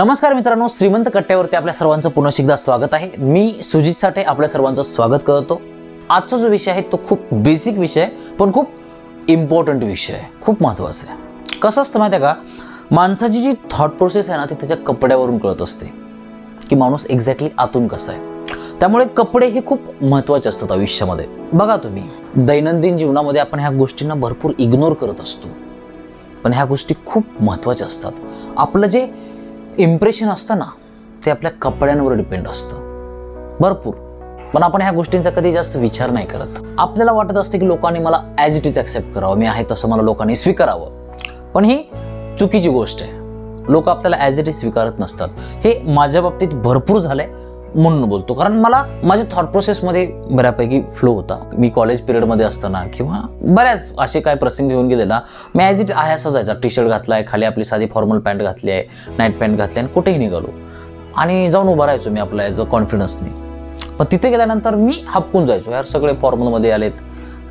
नमस्कार मित्रांनो श्रीमंत कट्ट्यावरती आपल्या सर्वांचं पुन्हा एकदा स्वागत आहे. मी सुजित साठे आपल्या सर्वांचं स्वागत करतो. आजचा जो विषय आहे तो खूप बेसिक विषय आहे पण खूप इम्पॉर्टंट विषय आहे. खूप महत्त्वाचा आहे. कसं असतं माहिती आहे का? माणसाची जी थॉट प्रोसेस आहे ना ती त्याच्या कपड्यावरून कळत असते. की माणूस एक्झॅक्टली आतून कसा आहे. त्यामुळे कपडे हे खूप महत्त्वाचे असतात आयुष्यामध्ये. बघा तुम्ही दैनंदिन जीवनामध्ये आपण ह्या गोष्टींना भरपूर इग्नोर करत असतो. पण ह्या गोष्टी खूप महत्त्वाच्या असतात. आपलं जे इम्प्रेशन असतं ना ते आपल्या कपड्यांवर डिपेंड असतं. भरपूर. पण आपण ह्या गोष्टींचा कधी जास्त विचार नाही करत. आपल्याला वाटत असते की लोकांनी मला ॲज इट इज ॲक्सेप्ट करावं मी आहे तसं मला लोकांनी स्वीकारावं. पण ही चुकीची गोष्ट आहे. लोक आपल्याला ॲज इट इज स्वीकारत नसतात. हे माझ्या बाबतीत भरपूर झालं आहे म्हणून बोलतो. कारण मला माझ्या थॉट प्रोसेसमध्ये बऱ्यापैकी फ्लो होता. मी कॉलेज पिरियडमध्ये असताना किंवा बऱ्याच असे काय प्रसंग घेऊन गेले ना मी ॲज इट आहे असा जायचा. टी शर्ट घातला आहे खाली आपली साधी फॉर्मल पॅन्ट घातली आहे नाईट पॅन्ट घातली आणि कुठेही निघालो. आणि जाऊन उभा राहायचो मी आपला ॲज अ कॉन्फिडन्सनी पण तिथे गेल्यानंतर मी हापून जायचो. यार सगळे फॉर्मलमध्ये आलेत.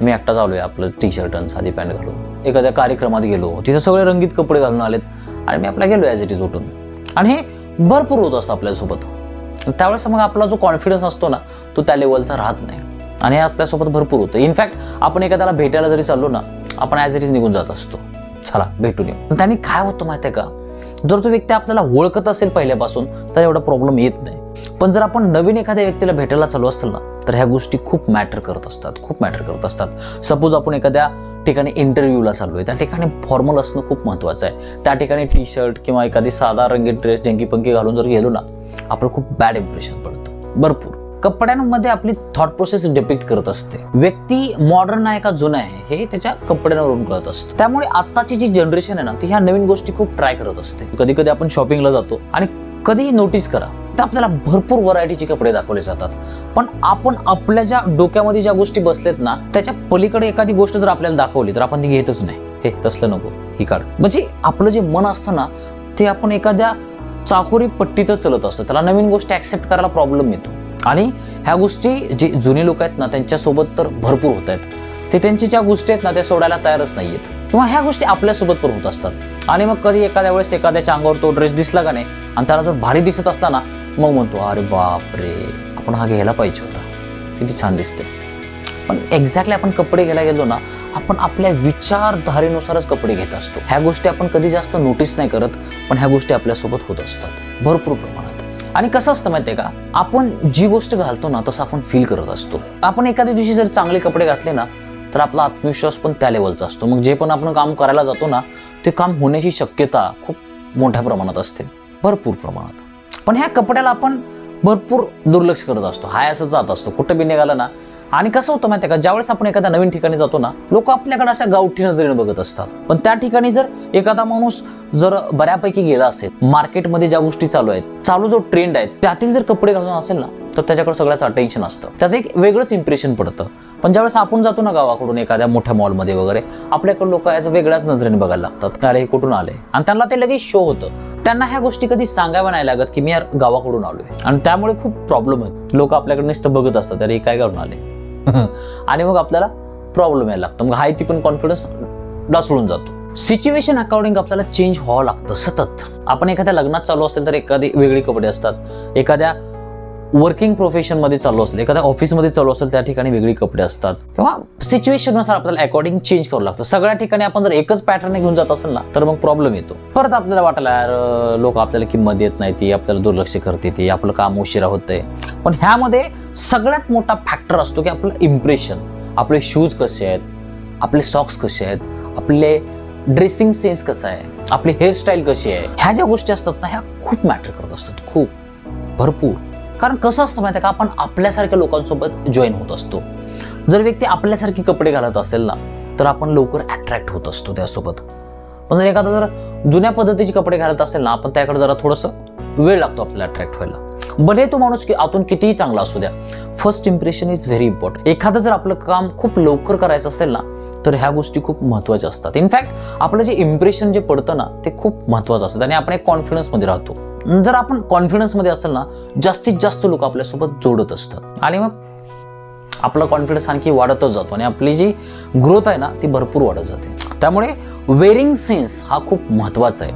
मी एकटा चालू आहे आपलं टी शर्ट आणि साधी पॅन्ट घालून. एखाद्या कार्यक्रमात गेलो. तिथे सगळे रंगीत कपडे घालून आलेत. आणि मी आपला गेलो ॲज इट इज उठून. आणि हे भरपूर होत असतं आपल्यासोबत. त्यावेळेस मग आपला जो कॉन्फिडन्स असतो ना तो त्या लेवलचा राहत नाही. आणि हे आपल्यासोबत भरपूर होतं. इनफॅक्ट आपण एखाद्याला भेटायला जरी चाललो ना आपण ॲज इट इज निघून जात असतो. चला भेटून येऊ. पण त्यांनी काय होतं माहिती आहे का? जर तो व्यक्ती आपल्याला ओळखत असेल पहिल्यापासून तर एवढा प्रॉब्लेम येत नाही. पण जर आपण नवीन एखाद्या व्यक्तीला भेटायला चालू असेल ना तर ह्या गोष्टी खूप मॅटर करत असतात. खूप मॅटर करत असतात. सपोज आपण एखाद्या ठिकाणी इंटरव्ह्यूला चाललो आहे त्या ठिकाणी फॉर्मल असणं खूप महत्त्वाचं आहे. त्या ठिकाणी टी शर्ट किंवा एखादी साधा रंगीत ड्रेस जंकी पंकी घालून जर गेलो ना आपलं खूप बॅड इम्प्रेशन पडतं. भरपूर. कपड्यांमध्ये आपली थॉट प्रोसेस डिपिक्ट करत असते. व्यक्ती मॉडर्न आहे का जुना आहे हे त्याच्या कपड्यांवरून कळत असतं. त्यामुळे आताची जी जनरेशन आहे ना ती ह्या नवीन गोष्टी खूप ट्राय करत असते. कधी कधी आपण शॉपिंगला जातो आणि कधीही नोटीस करा तर आपल्याला भरपूर व्हरायटीचे कपडे दाखवले जातात. पण आपण आपल्या ज्या डोक्यामध्ये ज्या गोष्टी बसलेत ना त्याच्या पलीकडे एखादी गोष्ट जर आपल्याला दाखवली तर आपण ती घेतच नाही. हे तसलं नको. ही काढ. म्हणजे आपलं जे मन असतं ना ते आपण एखाद्या चाकोरी पट्टीतच चलत असतं. त्याला नवीन गोष्टी ॲक्सेप्ट करायला प्रॉब्लेम येतो. आणि ह्या गोष्टी जे जुने लोक आहेत ना त्यांच्यासोबत तर भरपूर होत आहेत. ते त्यांची ज्या गोष्टी आहेत ना त्या सोडायला तयारच नाही आहेत. किंवा ह्या गोष्टी आपल्यासोबत पण होत असतात. आणि मग कधी एखाद्या वेळेस एखाद्याच्या अंगावर तो ड्रेस दिसला का नाही आणि त्याला जर भारी दिसत असला ना मग म्हणतो अरे बाप रे आपण हा घ्यायला पाहिजे होता. किती छान दिसते पण एक्झॅक्टली आपण कपडे घ्यायला गेलो ना आपण आपल्या विचारधारेनुसारच कपडे घेत असतो. ह्या गोष्टी आपण कधी जास्त नोटीस नाही करत पण ह्या गोष्टी आपल्यासोबत होत असतात. भरपूर प्रमाणात. आणि कसं असतं माहितीये का? आपण जी गोष्ट घालतो ना तसं आपण फील करत असतो. आपण एखाद्या दिवशी जर चांगले कपडे घातले ना तर आपला आत्मविश्वास पण त्या लेवलचा असतो. मग जे पण आपण काम करायला जातो ना ते काम होण्याची शक्यता खूप मोठ्या प्रमाणात असते. भरपूर प्रमाणात. पण ह्या कपड्याला आपण भरपूर दुर्लक्ष करत असतो. हाय असं जात असतो. कुठं बी निघाला ना. आणि कसं होतं माहिती आहे का? ज्यावेळेस आपण एखाद्या नवीन ठिकाणी जातो ना लोक आपल्याकडे अशा गावठी नजरेने बघत असतात. पण त्या ठिकाणी जर एखादा माणूस जर बऱ्यापैकी गेला असेल मार्केटमध्ये ज्या गोष्टी चालू आहेत चालू जो ट्रेंड आहे त्यातील जर कपडे घालून असेल ना तर त्याच्याकडे सगळ्याचं अटेन्शन असतं. त्याचं एक वेगळंच इम्प्रेशन पडतं. पण ज्यावेळेस आपण जातो ना गावाकडून एखाद्या मोठ्या मॉलमध्ये वगैरे आपल्याकडे लोक याचं वेगळ्याच नजरेने बघायला लागतात. अरे हे कुठून आले आणि त्यांना ते लगेच शो होतं. त्यांना ह्या गोष्टी कधी सांगाव्या नाही लागत की मी यार गावाकडून आलोय. आणि त्यामुळे खूप प्रॉब्लेम आहेत. लोक आपल्याकडे नुसतं बघत असतात अरे काय करून आले? आणि मग आपल्याला प्रॉब्लेम यायला लागतो. मग हाय ती पण कॉन्फिडन्स डासळून जातो. सिच्युएशन अकॉर्डिंग आपल्याला चेंज व्हावं लागतं सतत. आपण एखाद्या लग्नात चालू असेल तर एखादी वेगळी कपडे असतात. एखाद्या वर्किंग प्रोफेशनमध्ये चालू असेल एखाद्या ऑफिसमध्ये चालू असेल त्या ठिकाणी वेगळी कपडे असतात. किंवा सिच्युएशननुसार आपल्याला अकॉर्डिंग चेंज करावं लागतं. सगळ्या ठिकाणी आपण जर एकच पॅटर्न घेऊन जात असेल ना तर मग प्रॉब्लेम येतो. परत आपल्याला वाटायला यार लोक आपल्याला किंमत देत नाही ती आपल्याला दुर्लक्ष करते ती आपलं काम उशिरा होतंय. पण ह्यामध्ये सगळ्यात मोठा फॅक्टर असतो की आपलं इम्प्रेशन आपले शूज कसे आहेत आपले सॉक्स कसे आहेत आपले ड्रेसिंग सेन्स कसा आहे आपली हेअरस्टाईल कशी आहे. ह्या ज्या गोष्टी असतात ना ह्या खूप मॅटर करत असतात खूप. भरपूर. कारण कसं असतं माहिती आहे का? आपण आपल्यासारख्या लोकांसोबत जॉईन होत असतो. जर व्यक्ती आपल्यासारखे कपडे घालत असेल ना तर आपण लवकर अट्रॅक्ट होत असतो त्यासोबत. पण जर एखादा जर जुन्या पद्धतीचे कपडे घालत असेल ना आपण त्याकडे जरा थोडंसं वेळ लागतो आपल्याला अट्रॅक्ट व्हायला. भले तो माणूस की आतून कितीही चांगला असू द्या first impression is very important एखादं जर आपलं काम खूप लवकर करायचं असेल ना तर ह्या गोष्टी खूप महत्त्वाच्या असतात. इनफॅक्ट आपलं जे इम्प्रेशन जे पडतं ना ते खूप महत्त्वाचं असतं. आणि आपण एक कॉन्फिडन्समध्ये राहतो. जर आपण कॉन्फिडन्समध्ये असेल ना जास्तीत जास्त लोक आपल्यासोबत जोडत असतात. आणि मग आपला कॉन्फिडन्स आणखी वाढतच जातो. आणि आपली जी ग्रोथ आहे ना ती भरपूर वाढत जाते. त्यामुळे वेरिंग सेन्स हा खूप महत्त्वाचा आहे.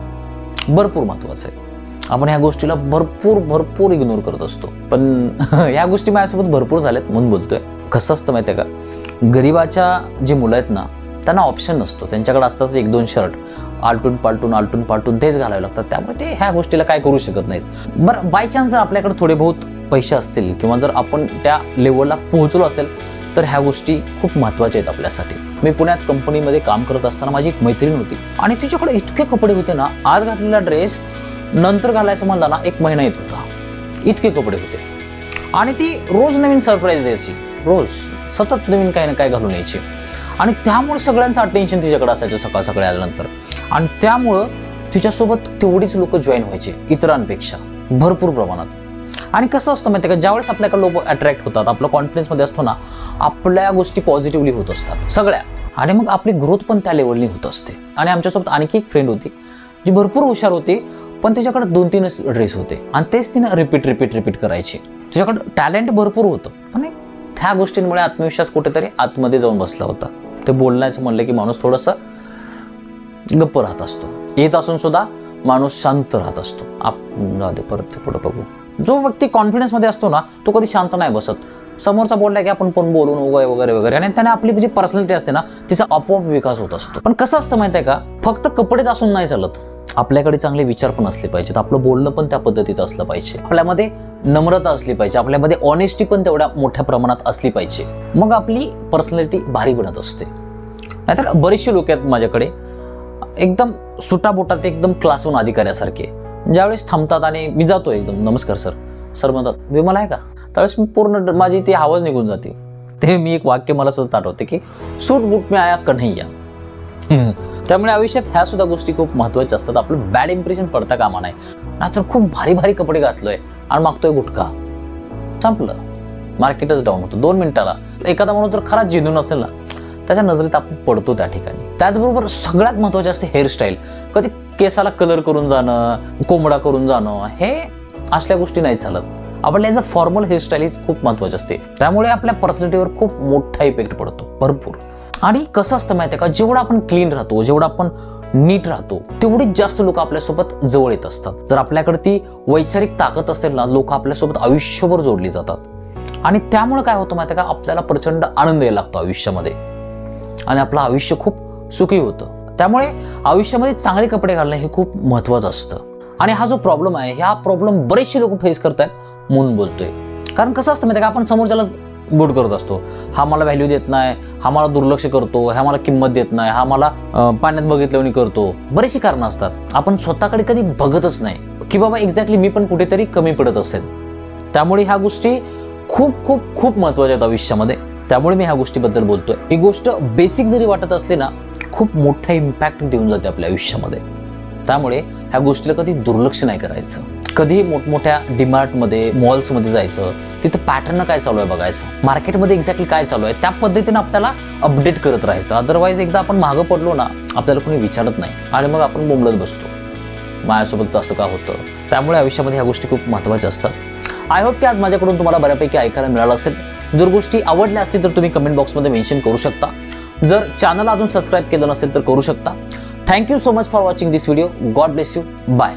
भरपूर महत्त्वाचा आहे. आपण ह्या गोष्टीला भरपूर भरपूर इग्नोर करत असतो. पण ह्या गोष्टी माझ्यासोबत भरपूर झाल्यात म्हणून बोलतोय. कसं असतं माहिती आहे का? गरीबाच्या जी मुलं आहेत ना त्यांना ऑप्शन नसतो. त्यांच्याकडे असतात एक दोन शर्ट आलटून पालटून आलटून पालटून तेच घालावे लागतात. त्यामुळे ते ह्या गोष्टीला काय करू शकत नाहीत. बरं बाय चान्स जर आपल्याकडे थोडे बहुत पैसे असतील किंवा जर आपण त्या लेवलला पोहोचलो असेल तर ह्या गोष्टी खूप महत्त्वाच्या आहेत आपल्यासाठी. मी पुण्यात कंपनीमध्ये काम करत असताना माझी एक मैत्रीण होती. आणि तिच्याकडे इतके कपडे होते ना आज घातलेला ड्रेस नंतर घालायचं म्हणला ना एक महिना येत होता. इतके कपडे होते. आणि ती रोज नवीन सरप्राईज द्यायची. रोज सतत नवीन काही ना काय घालून यायची. आणि त्यामुळे सगळ्यांचं अटेन्शन तिच्याकडे असायचं सकाळ सकाळी आल्यानंतर. आणि त्यामुळं तिच्यासोबत तेवढीच लोक जॉईन व्हायचे इतरांपेक्षा भरपूर प्रमाणात. आणि कसं असतं माहिती का ज्यावेळेस आपल्याकडे लोक अट्रॅक्ट होतात आपलं कॉन्फिडन्समध्ये असतो ना आपल्या गोष्टी पॉझिटिव्हली होत असतात सगळ्या. आणि मग आपली ग्रोथ पण त्या लेवलनी होत असते. आणि आमच्यासोबत आणखी एक फ्रेंड होती जी भरपूर हुशार होती पण तिच्याकडे दोन तीनच ड्रेस होते. आणि तेच तिनं रिपीट रिपीट रिपीट करायची. तिच्याकडं टॅलेंट भरपूर होतं. पण एक ह्या गोष्टींमुळे आत्मविश्वास कुठेतरी आतमध्ये जाऊन बसला होता. ते बोलण्याचं म्हणलं की माणूस थोडंसं गप्प राहत असतो. येत असून सुद्धा माणूस शांत राहत असतो. आप परत पुढं पुढे बघू. जो व्यक्ती कॉन्फिडन्समध्ये असतो ना तो कधी शांत नाही बसत. समोरचा बोलला की आपण पण बोलून वगैरे वगैरे वगैरे. आणि त्याने आपली जी पर्सनॅलिटी असते ना तिचा आपोआप विकास होत असतो. पण कसं असतं माहिती आहे का? फक्त कपडेच असून नाही चालत. आपल्याकडे चांगले विचार पण असले पाहिजेत. आपलं बोलणं पण त्या पद्धतीचं असलं पाहिजे. आपल्यामध्ये नम्रता असली पाहिजे. आपल्यामध्ये ऑनेस्टी पण तेवढ्या मोठ्या प्रमाणात असली पाहिजे. मग आपली पर्सनॅलिटी भारी बनत असते. नाहीतर बरेचसे लोक आहेत माझ्याकडे. एकदम सुटाबोटात एकदम क्लास अधिकाऱ्यासारखे. ज्यावेळेस थांबतात आणि मी जातो एकदम. नमस्कार सर सर म्हणतात विमल आहे का? त्यावेळेस मी पूर्ण माझी ती आवाज निघून जाते. ते मी एक वाक्य मला सतत आठवते की सूट बूट मी आया कन्हैया. हम्म. त्यामुळे आयुष्यात ह्या सुद्धा गोष्टी खूप महत्त्वाच्या असतात. आपलं बॅड इम्प्रेशन पडता कामा नाही नाहीतर खूप भारी भारी कपडे घातलोय. आणि मागतोय गुटखा. संपलं. मार्केटच डाऊन होतं. दोन मिनिटाला. एखादा माणूस जर खराच जिनून असेल ना त्याच्या नजरेत आपण पडतो त्या ठिकाणी. त्याचबरोबर सगळ्यात महत्त्वाचे असते हेअरस्टाईल कधी केसाला कलर करून जाणं कोंबडा करून जाणं हे असल्या गोष्टी नाही चालत. आपल्या अ फॉर्मल हेअरस्टाईल खूप महत्त्वाची असते. त्यामुळे आपल्या पर्सनॅलिटीवर खूप मोठा इफेक्ट पडतो. भरपूर. आणि कसं असतं माहिती आहे का? जेवढा आपण क्लीन राहतो जेवढा आपण नीट राहतो तेवढीच जास्त लोक आपल्यासोबत जवळ येत असतात. जर आपल्याकडे ती वैचारिक ताकद असेल ना लोक आपल्यासोबत आयुष्यभर जोडली जातात. आणि त्यामुळे काय होतं माहिती आहे का? आपल्याला प्रचंड आनंद यायला लागतो आयुष्यामध्ये. आणि आपलं आयुष्य खूप सुखी होतं. त्यामुळे आयुष्यामध्ये चांगले कपडे घालणं हे खूप महत्त्वाचं असतं. आणि हा जो प्रॉब्लेम आहे हा प्रॉब्लेम बरेचसे लोक फेस करत आहेत म्हणून बोलतोय. कारण कसं असतं माहिती आहे का? आपण समोरच्याला बोट करत असतो. हा मला व्हॅल्यू देत नाही हा मला दुर्लक्ष करतो हा मला किंमत देत नाही हा मला पाण्यात बघितलं करतो. बरेचशी कारणं असतात. आपण स्वतःकडे कधी बघतच नाही की बाबा एक्झॅक्टली मी पण कुठेतरी कमी पडत असेल. त्यामुळे ह्या गोष्टी खूप खूप खूप महत्त्वाच्या आहेत आयुष्यामध्ये. त्यामुळे मी ह्या गोष्टीबद्दल बोलतोय. ही गोष्ट बेसिक जरी वाटत असली ना खूप मोठा इम्पॅक्ट देऊन जाते आपल्या आयुष्यामध्ये. त्यामुळे ह्या गोष्टीला कधी दुर्लक्ष नाही करायचं. कधी मोठमोठ्या डिमार्टमध्ये मॉल्समध्ये जायचं तिथं पॅटर्न काय चालू आहे बघायचं. मार्केटमध्ये एक्झॅक्टली काय चालू आहे त्या पद्धतीनं आपल्याला अपडेट करत राहायचं. अदरवाईज एकदा आपण मागं पडलो ना आपल्याला कोणी विचारत नाही. आणि मग आपण बोंबलत बसतो. माझ्यासोबत असं का होतं? त्यामुळे आयुष्यामध्ये ह्या गोष्टी खूप महत्त्वाच्या असतात. आय होप की आज माझ्याकडून तुम्हाला बऱ्यापैकी ऐकायला मिळालं असेल. जर गोष्टी आवडल्या असतील तर तुम्ही कमेंट बॉक्समध्ये मेन्शन करू शकता. जर चॅनल अजून सबस्क्राईब केलं नसेल तर करू शकता. Thank you so much for watching this video God bless you bye